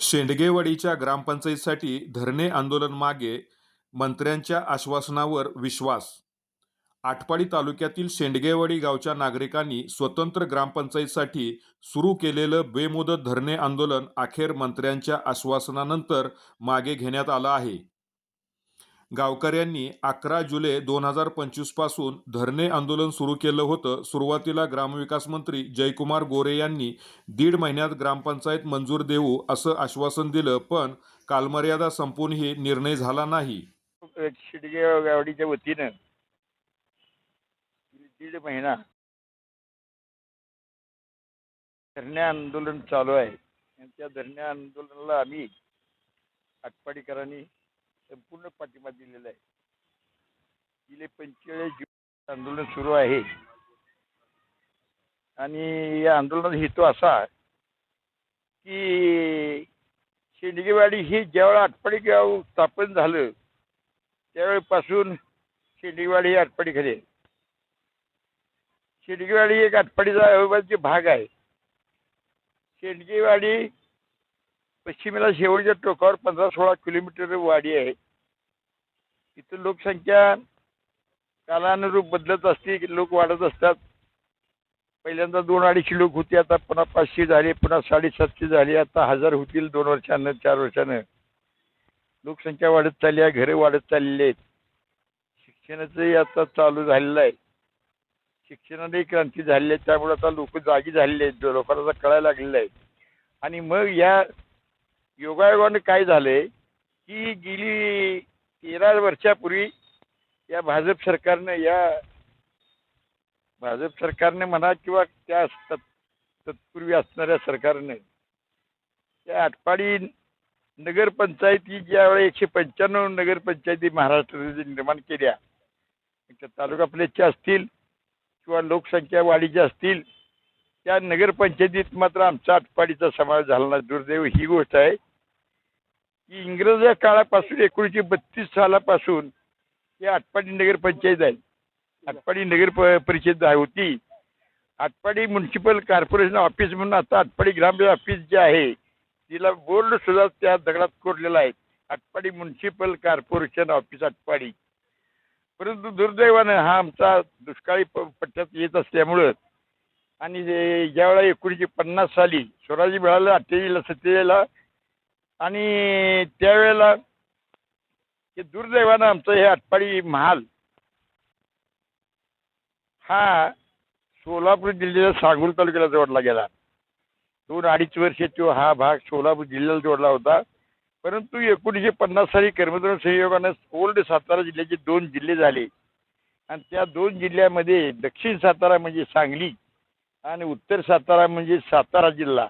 शेंडगेवाडीच्या ग्रामपंचायतीसाठी धरणे आंदोलन मागे मंत्र्यांच्या आश्वासनावर विश्वास. आटपाडी तालुक्यातील शेंडगेवाडी गावच्या नागरिकांनी स्वतंत्र ग्रामपंचायतीसाठी सुरू केलेलं बेमुदत धरणे आंदोलन अखेर मंत्र्यांच्या आश्वासनानंतर मागे घेण्यात आलं आहे. गावकऱ्यांनी अकरा जुलै दोन हजार पंचवीसपासून धरणे आंदोलन सुरू केलं होतं. सुरुवातीला ग्रामविकास मंत्री जयकुमार गोरे यांनी दीड महिन्यात ग्रामपंचायत मंजूर देऊ असं आश्वासन दिलं पण कालमर्यादा संपूनही निर्णय झाला नाही. शिडगे गावडीच्या वतीनं दीड महिना धरणे आंदोलन चालू आहे. त्या धरणे आंदोलनाला आम्ही आटपाडीकरांनी संपूर्ण पाठिंबा दिलेला आहे. गेले पंचेचाळीस दिवस आंदोलन सुरू आहे. आणि या आंदोलनाचा हेतू असा की शेंडगेवाडी ही ज्यावेळेला आटपाडी गाव स्थापन झालं त्यावेळेपासून शेंडगेवाडी हे आटपाडीखाली आहे शेंडगेवाडी एक आटपाडीचा अविभाज्य भाग आहे. शेंडगेवाडी पश्चिमेला शेवटच्या टोकावर पंधरा सोळा किलोमीटर वाडी आहे. इथं लोकसंख्या कालानुरूप बदलत असते लोक वाढत असतात. पहिल्यांदा दोन अडीचशे लोक होते आता पुन्हा पाचशे झाले पुन्हा साडेसातशे झाले आता हजार होतील दोन वर्षानं चार वर्षानं. लोकसंख्या वाढत चालली आहे घरं वाढत चाललेली आहेत. शिक्षणाचंही आता चालू झालेलं आहे. शिक्षणाने क्रांती झालेली आहे त्यामुळे आता लोक जागी झालेले आहेत लोकांना आता कळायला लागलेलं आहे. आणि मग या योगायोगाने काय झालंय की गेली तेरा वर्षापूर्वी या भाजप सरकारने या भाजप सरकारने म्हणा किंवा त्या तत् तत्पूर्वी असणाऱ्या सरकारने त्या आटपाडी नगरपंचायती ज्यावेळेस एकशे पंच्याण्णव नगरपंचायती महाराष्ट्रात निर्माण केल्या त्या तालुका प्लेसच्या असतील किंवा लोकसंख्या वाढीच्या असतील त्या नगरपंचायतीत मात्र आमचा आटपाडीचा समावेश झाला नाही. दुर्दैव ही गोष्ट आहे की इंग्रजा काळापासून एकोणीसशे बत्तीस सालापासून या आटपाडी नगरपंचायत आहे. आटपाडी नगर प- परिषद होती आटपाडी म्युन्सिपल कॉर्पोरेशन ऑफिस म्हणून आता आटपाडी ग्राम ऑफिस जे आहे तिला बोर्ड सुद्धा त्या दगडात कोरलेला आहे. Atpadi municipal corporation office Atpadi. परंतु दुर्दैवानं हा आमचा दुष्काळी प- पट्ट्यात येत असल्यामुळं आणि ज्यावेळा एकोणीसशे पन्नास साली स्वराज्य मिळालं अठ्ठेचाळीसला सत्तेचाळीसला आणि त्यावेळेला हे दुर्दैवानं आमचं हे आटपाडी महाल हा सोलापूर जिल्ह्याच्या सांगोल तालुक्याला जोडला गेला. दोन अडीच वर्ष तो हा भाग सोलापूर जिल्ह्याला जोडला होता. परंतु एकोणीसशे पन्नास साली कर्मचारी संयोगानं ओल्ड सातारा जिल्ह्याचे दोन जिल्हे झाले. आणि त्या दोन जिल्ह्यामध्ये दक्षिण सातारा म्हणजे सांगली आणि उत्तर सातारा म्हणजे सातारा जिल्हा.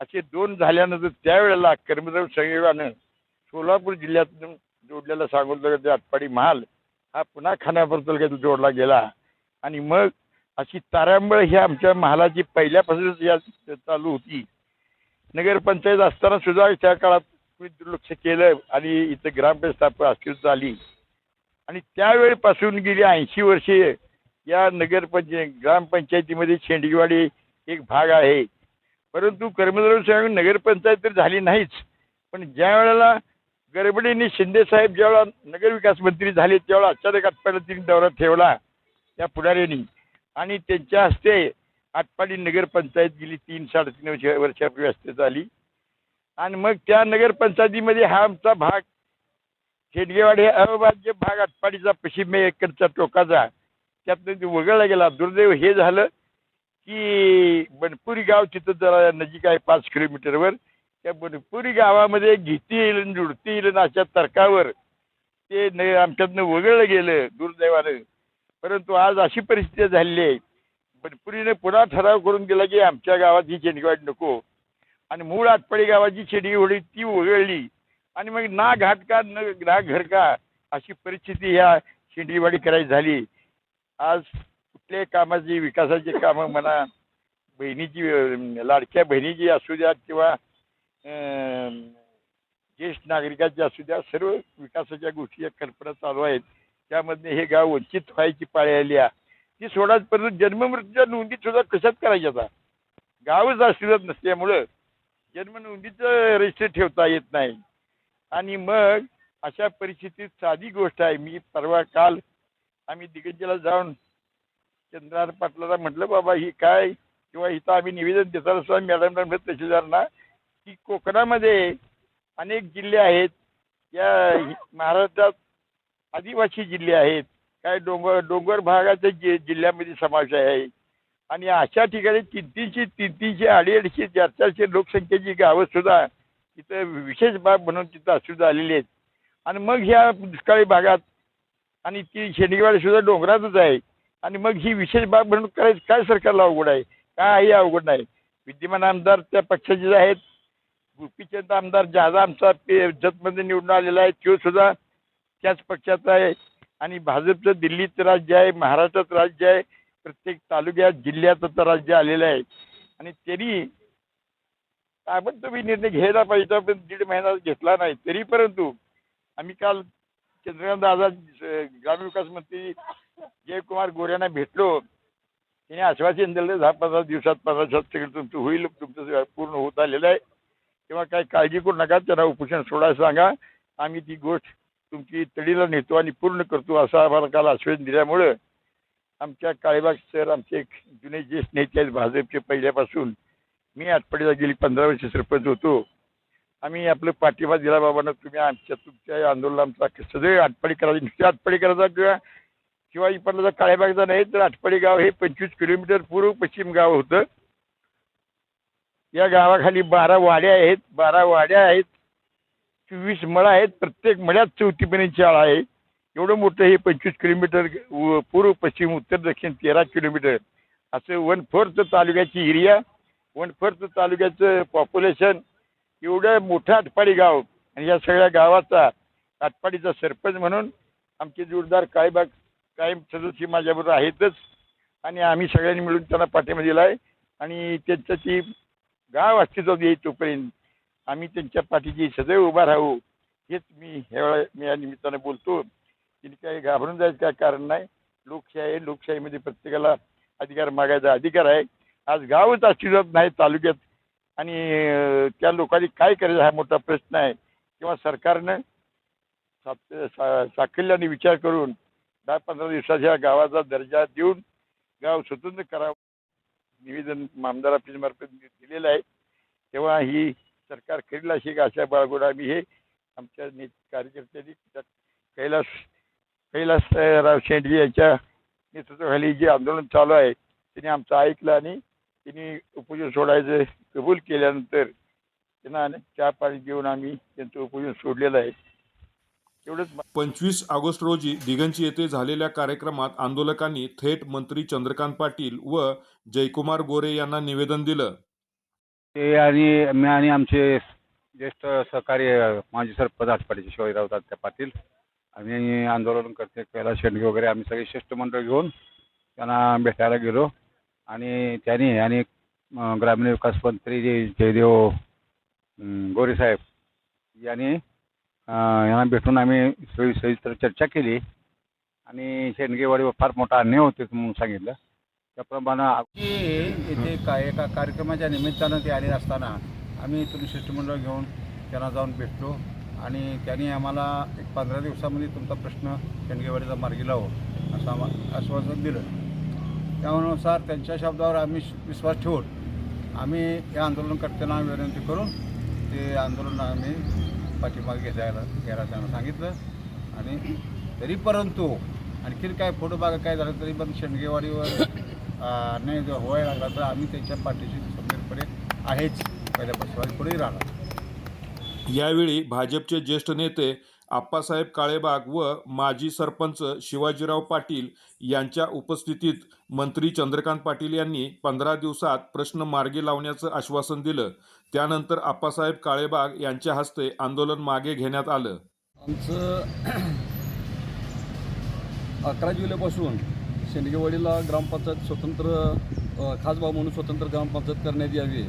असे दोन झाल्यानंतर त्यावेळेला कर्मदेव संयोगानं सोलापूर जिल्ह्यातून जोडलेला सांगोल तालुक्याचा आटपाडी महाल हा पुन्हा खानापूर तालुक्यात जोडला गेला. आणि मग अशी तारांबळ ही आमच्या महालाची पहिल्यापासूनच या चालू होती. नगरपंचायत असताना सुद्धा त्या काळात कुणी दुर्लक्ष केलं आणि इथं ग्रामपंचायत स्थापना अस्तित्व आली. आणि त्यावेळेपासून गेली ऐंशी वर्षे या नगरपंच ग्रामपंचायतीमध्ये शेंडगेवाडी एक भाग आहे. परंतु कर्मचारी संघ नगरपंचायत तर झाली नाहीच. पण ज्या वेळेला गडबडीने शिंदेसाहेब ज्यावेळा नगरविकास मंत्री झाले तेवढा अचानक आटपाडीला तिने दौरा ठेवला त्या पुढाऱ्यांनी. आणि त्यांच्या हस्ते आटपाडी नगरपंचायत गेली तीन साडेतीन वर्ष वर्षापूर्वी अस्तित्वात आली आणि मग त्या नगरपंचायतीमध्ये हा आमचा भाग शेडगेवाडी हे अविभाज्य भाग आटपाडीचा पश्चिमेकडचा टोकाचा त्यातनं ते वगळला गेला. दुर्दैव हे झालं की बनपुरी गाव तिथं जरा नजीक आहे पाच किलोमीटरवर. त्या बनपुरी गावामध्ये घेती येईल जुडती येईल अशा तर्कावर ते न आमच्यातनं वगळलं गेलं दुर्दैवानं. परंतु आज अशी परिस्थिती झालेली आहे. बनपुरीने पुन्हा ठराव करून दिला की आमच्या गावात ही शेंडगेवाडी नको. आणि मूळ आटपाडी गावाची शेंडगेवाडी ती वगळली. आणि मग ना घाट का न ना घर का अशी परिस्थिती ह्या शेंडीवाडी करायची झाली. आज कुठल्याही कामाची विकासाची कामं म्हणा बहिणीची लाडक्या बहिणीची असू द्या किंवा अं, ज्येष्ठ नागरिकाची असू द्या सर्व विकासाच्या गोष्टी या कल्पना चालू आहेत. त्यामध्ये हे गाव वंचित व्हायची पाळी आली ती सोडाच परंतु जन्ममृत्यूच्या नोंदी सुद्धा कशात करायच्या आता? गावच अस्तित्वात नसल्यामुळं जन्मनोंदीचं रजिस्टर ठेवता येत नाही. आणि मग अशा परिस्थितीत साधी गोष्ट आहे. मी परवा काल आम्ही दिग्गजाला जाऊन चंद्रहार पाटलाला म्हटलं बाबा ही काय? किंवा इथं आम्ही निवेदन देताना सुद्धा मॅडमला म्हटलं तहसीलदारांना की कोकणामध्ये अनेक जिल्हे आहेत. या महाराष्ट्रात आदिवासी जिल्हे आहेत. काय डोंगर डोंगर भागाच्या जि जिल्ह्यामध्ये समावेश आहे. आणि अशा ठिकाणी तीन तीनशे तीन तीनशे अडीअडीशे चार चारशे लोकसंख्येची गावं सुद्धा तिथं विशेष बाब म्हणून तिथं असू आलेली आहेत. आणि मग ह्या दुष्काळी भागात आणि ती शेंडगेवाडी सुद्धा डोंगरातच आहे. आणि मग ही विशेष बाब म्हणून करायची काय सरकारला अवघड आहे? काही अवघड नाही. विद्यमान आमदार त्या पक्षाचे आहेत गोपीचंद आमदार ज्यादा आमचा पे जतमध्ये निवडून आलेला आहे तो सुद्धा त्याच पक्षाचा आहे. आणि भाजपचं दिल्लीत राज्य आहे महाराष्ट्रात राज्य आहे प्रत्येक तालुक्यात जिल्ह्यात आता राज्य आलेलं आहे. आणि तरी आपण निर्णय घ्यायला पाहिजे पण दीड महिना घेतला नाही तरी परंतु आम्ही काल चंद्रकांत दादा ग्रामविकास मंत्री जयकुमार गोऱ्यांना भेटलो. तिने आश्वासन दिलं दहा पंधरा दिवसात पंधरा दिवसात सगळं तुमचं होईल तुमचं पूर्ण होत आलेलं आहे. तेव्हा काही काळजी करू नका त्यांना उपोषण सोडायला सांगा. आम्ही ती गोष्ट तुमची तडीला नेतो आणि पूर्ण करतो असं आम्हाला काल आश्वासन दिल्यामुळं. आमच्या काळेबाग सर आमचे एक जुने ज्येष्ठ नेते आहेत भाजपचे पहिल्यापासून. मी आठपडीला गेली पंधरा वर्ष सरपंच होतो. आम्ही आपलं पाठिंबा दिला बाबांना तुम्ही आमच्या तुमच्या आंदोलन आंदोलनाचा सगळे आटपाडी करायची नुसते आटपाडी करायचा किंवा किंवा इकडला काळेबागचा नाही तर आटपाडी गाव हे पंचवीस किलोमीटर पूर्व पश्चिम गाव होतं. या गावाखाली बारा वाड्या आहेत. बारा वाड्या आहेत. चोवीस मळा आहेत. प्रत्येक मळ्यात चौथीपर्यंत शाळा आहे. एवढं मोठं हे पंचवीस किलोमीटर पूर्व पश्चिम उत्तर दक्षिण तेरा किलोमीटर. असं वन फोर्थ तालुक्याची एरिया वन फोर्थ तालुक्याचं पॉप्युलेशन एवढं मोठं आटपाडी गाव. आणि या सगळ्या गावाचा आटपाडीचा सरपंच म्हणून आमचे जोरदार काळेबाग कायम सदस्य माझ्याबरोबर आहेतच. आणि आम्ही सगळ्यांनी मिळून त्यांना पाठिंबा दिला आहे आणि त्यांचं ती गाव अस्तित्वात येईल तोपर्यंत आम्ही त्यांच्या पाठीची सदैव उभा राहू हेच मी ह्या मी या निमित्तानं बोलतो. की काही घाबरून जायचं काय कारण नाही. लोकशाही आहे लोकशाहीमध्ये प्रत्येकाला अधिकार मागायचा अधिकार आहे. आज गावच अस्तित्वात नाही तालुक्यात. आणि त्या लोकांनी काय करायचं हा मोठा प्रश्न आहे. किंवा सरकारनं सा साकल्याने विचार करून दहा पंधरा दिवसाच्या गावाचा दर्जा देऊन गाव स्वतंत्र करावं. निवेदन आमदार ऑफिसमार्फत दिलेलं आहे. तेव्हा ही सरकार करील अशी अशा आशा बाळगून आम्ही हे आमच्या ने कार्यकर्त्यांनी कैलास कैलास अं, राव शेंडगे यांच्या नेतृत्वाखाली जे आंदोलन चालू आहे त्यांनी आमचं ऐकलं आणि त्यांनी उपोषण सोडायचं कबूल केल्यानंतर त्यांना अनेक चहा पाणी देऊन आम्ही त्यांचं उपोषण सोडलेलं आहे. एवढंच पंचवीस ऑगस्ट रोजी दिगंची येथे झालेल्या कार्यक्रमात आंदोलकांनी थेट मंत्री चंद्रकांत पाटील व जयकुमार गोरे यांना निवेदन दिलं. ते आणि मी आणि आमचे ज्येष्ठ सहकारी अ, माजी सरपंच आटपाडीचे शिवाजीराव तात्या पाटील आम्ही आंदोलन करते कैलास शेंडगे वगैरे आम्ही सगळे शिष्टमंडळ घेऊन त्यांना भेटायला गेलो. आणि त्यांनी आणि ग्रामीण विकास मंत्री जे जयदेव अम, गोरे साहेब यांनी यांना भेटून आम्ही सगळी सविस्तर चर्चा केली. आणि शेंडगेवाडीवर फार मोठा अन्याय होते म्हणून सांगितलं. त्याप्रमाणे की येथे का एका कार्यक्रमाच्या निमित्तानं ते आले असताना आम्ही इथून शिष्टमंडळ घेऊन त्यांना जाऊन भेटलो. आणि त्यांनी आम्हाला एक पंधरा दिवसामध्ये तुमचा प्रश्न शेंडगेवाडीचा मार्गी लावो असं आम्हा आश्वासन दिलं. त्यानुसार त्यांच्या शब्दावर आम्ही विश्वास ठेवून आम्ही या आंदोलनकर्त्यांना विनंती करून ते आंदोलन आम्ही पाठीमागे जायला घ्यायला त्यांना सांगितलं. आणि तरी परंतु आणखीन काय फोटोबागा काय झालं तरी पण शेंडगेवाडीवर नाही जर होय लागला तर आम्ही त्यांच्या पाठीशी खंबीरपणे आहेच. पहिल्यापासून पुढेही राहणार. यावेळी भाजपचे ज्येष्ठ नेते आप्पासाहेब काळेबाग व माजी सरपंच शिवाजीराव पाटील यांच्या उपस्थितीत मंत्री चंद्रकांत पाटील यांनी पंधरा दिवसात प्रश्न मार्गी लावण्याचं आश्वासन दिलं. त्यानंतर आप्पासाहेब काळेबाग यांच्या हस्ते आंदोलन मागे घेण्यात आलं. आमचं अकरा जुलैपासून शेंडगेवाडीला ग्रामपंचायत स्वतंत्र अ, खासबाग म्हणून स्वतंत्र ग्रामपंचायत करण्यात यावी.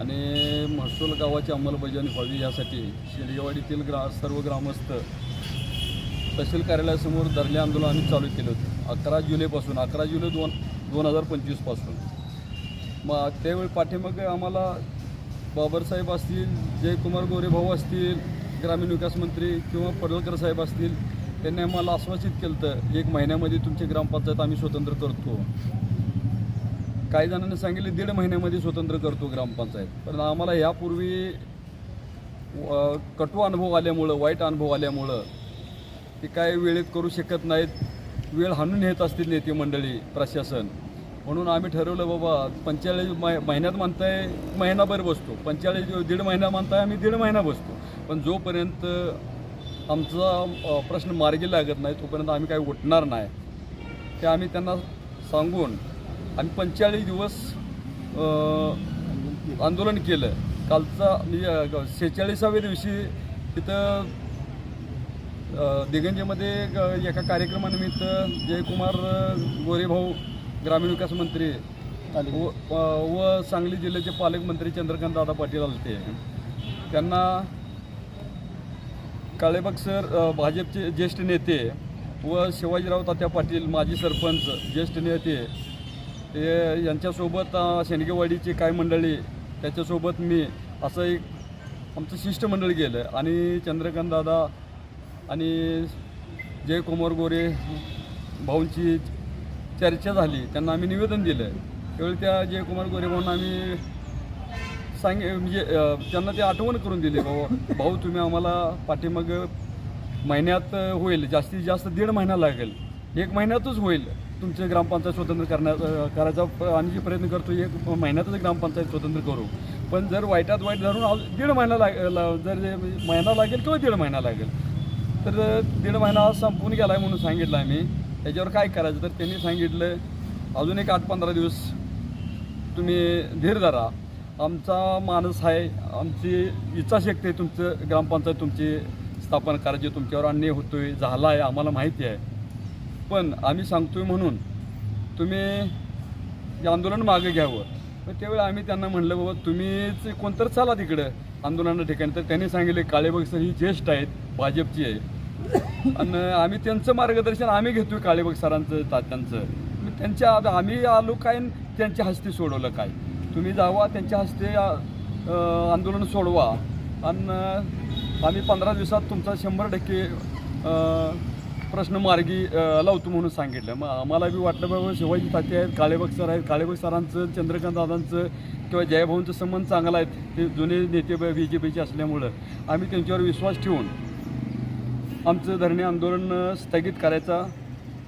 आणि महसूल गावाची अंमलबजावणी व्हावी यासाठी शेंडगेवाडीतील ग्रा सर्व ग्रामस्थ तहसील कार्यालयासमोर धरणे आंदोलन आम्ही चालू केलं होतं. अकरा जुलैपासून अकरा जुलै दोन दोन हजार पंचवीसपासून. मग त्यावेळी पाठीमागे आम्हाला बाबरसाहेब असतील जयकुमार गोरेभाऊ असतील ग्रामीण विकास मंत्री किंवा पडळकर साहेब असतील त्यांनी आम्हाला आश्वासित केलं होतं एक महिन्यामध्ये तुमची ग्रामपंचायत आम्ही स्वतंत्र करतो. काही जणांनी सांगितले दीड महिन्यामध्ये स्वतंत्र करतो ग्रामपंचायत. पण आम्हाला यापूर्वी कटू अनुभव आल्यामुळं वाईट अनुभव आल्यामुळं ते काय वेळेत करू शकत नाहीत. वेळ हाणून येत असतील नेते मंडळी प्रशासन. म्हणून आम्ही ठरवलं बाबा पंचेचाळीस मै महिन्यात मानताय महिनाभर बसतो. पंचेचाळीस दीड महिना मानताय आम्ही दीड महिना बसतो. पण जोपर्यंत आमचा प्रश्न मार्गी लागत नाही तोपर्यंत आम्ही काही उठणार नाही. ते आम्ही त्यांना सांगून आम्ही पंचेचाळीस दिवस आंदोलन केलं. कालचा म्हणजे सेहेचाळीसाव्या दिवशी तिथं दिगंजेमध्ये एका कार्यक्रमानिमित्त जयकुमार गोरेभाऊ ग्रामीण विकास मंत्री व व- व सांगली जिल्ह्याचे पालकमंत्री चंद्रकांत दादा पाटील आलते त्यांना काळेबाग सर भाजपचे ज्येष्ठ नेते व शिवाजीराव तात्या पाटील माजी सरपंच ज्येष्ठ नेते हे यांच्यासोबत शेणगेवाडीची काय मंडळी त्याच्यासोबत मी असं एक आमचं शिष्टमंडळ गेलं. आणि चंद्रकांत दादा आणि जयकुमार गोरे भाऊंची चर्चा झाली. त्यांना आम्ही निवेदन दिलं. त्यावेळी त्या जयकुमार गोरे भाऊंना आम्ही सांग म्हणजे त्यांना ते आठवण करून दिली भाऊ भाऊ तुम्ही आम्हाला पाठीमाग महिन्यात होईल जास्तीत जास्त दीड महिना लागेल. एक महिन्यातच होईल. तुमचे ग्रामपंचायत स्वतंत्र करण्या करायचा प- आम्ही जे प्रयत्न करतो एक महिन्यातच ग्रामपंचायत स्वतंत्र करू. पण जर वाईटात वाईट धरून दीड महिना लाग जर महिना लागेल किंवा दीड महिना लागेल तर दीड महिना आज संपून गेला आहे म्हणून सांगितलं आम्ही. त्याच्यावर काय करायचं? तर त्यांनी सांगितलं अजून एक आठ पंधरा दिवस तुम्ही धीर धरा. आमचा माणूस आहे आमची इच्छाशक्ती आहे तुमचं ग्रामपंचायत तुमची स्थापन करायची तुमच्यावर अन्याय होतोय झाला आहे आम्हाला माहिती आहे. पण आम्ही सांगतोय म्हणून तुम्ही आंदोलन मागे घ्यावं. पण त्यावेळी आम्ही त्यांना म्हणलं बाबा तुम्हीच कोणतर चला तिकडं आंदोलनाच्या ठिकाणी. तर त्यांनी सांगितले काळेबाग सर ही ज्येष्ठ आहेत भाजपची आहे आणि आम्ही त्यांचं मार्गदर्शन आम्ही घेतोय काळेबाग सरांचं तात्यांचं. मग त्यांच्या आम्ही आलो काय त्यांच्या हस्ते सोडवलं काय? तुम्ही जावा त्यांच्या हस्ते आंदोलन सोडवा. आणि आम्ही पंधरा दिवसात तुमचा शंभर टक्के प्रश्न मार्गी लावतो म्हणून सांगितलं. मग आम्हाला बी वाटलं बाबा शिवाजी ताते आहेत काळेबाग सर आहेत काळेबाग सरांचं चंद्रकांत दादांचं किंवा जयभाऊंचं संबंध चांगला आहेत ते जुने नेते बी जे पीचे असल्यामुळं आम्ही त्यांच्यावर विश्वास ठेवून आमचं धरणे आंदोलन स्थगित करायचा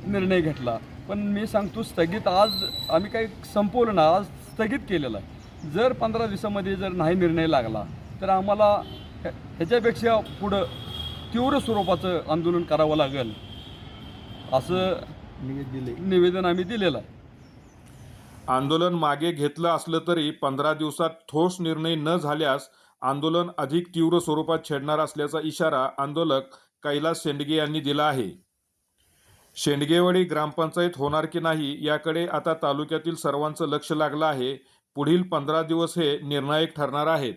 निर्णय घेतला. पण मी सांगतो स्थगित आज आम्ही काही संपवलं ना आज स्थगित केलेलं आहे. जर पंधरा दिवसामध्ये जर नाही निर्णय लागला तर आम्हाला ह्या- ह्याच्यापेक्षा पुढं तीव्र स्वरूपाचं आंदोलन करावं लागेल. असं निवेदन आम्ही दिलेलं आहे. आंदोलन मागे घेतलं असलं तरी पंधरा दिवसात ठोस निर्णय न झाल्यास आंदोलन अधिक तीव्र स्वरूपात छेडणार असल्याचा इशारा आंदोलक कैलास शेंडगे यांनी दिला आहे. शेंडगेवाडी ग्रामपंचायत होणार की नाही याकडे आता तालुक्यातील सर्वांचं लक्ष लागलं आहे. पुढील पंधरा दिवस हे निर्णायक ठरणार आहेत.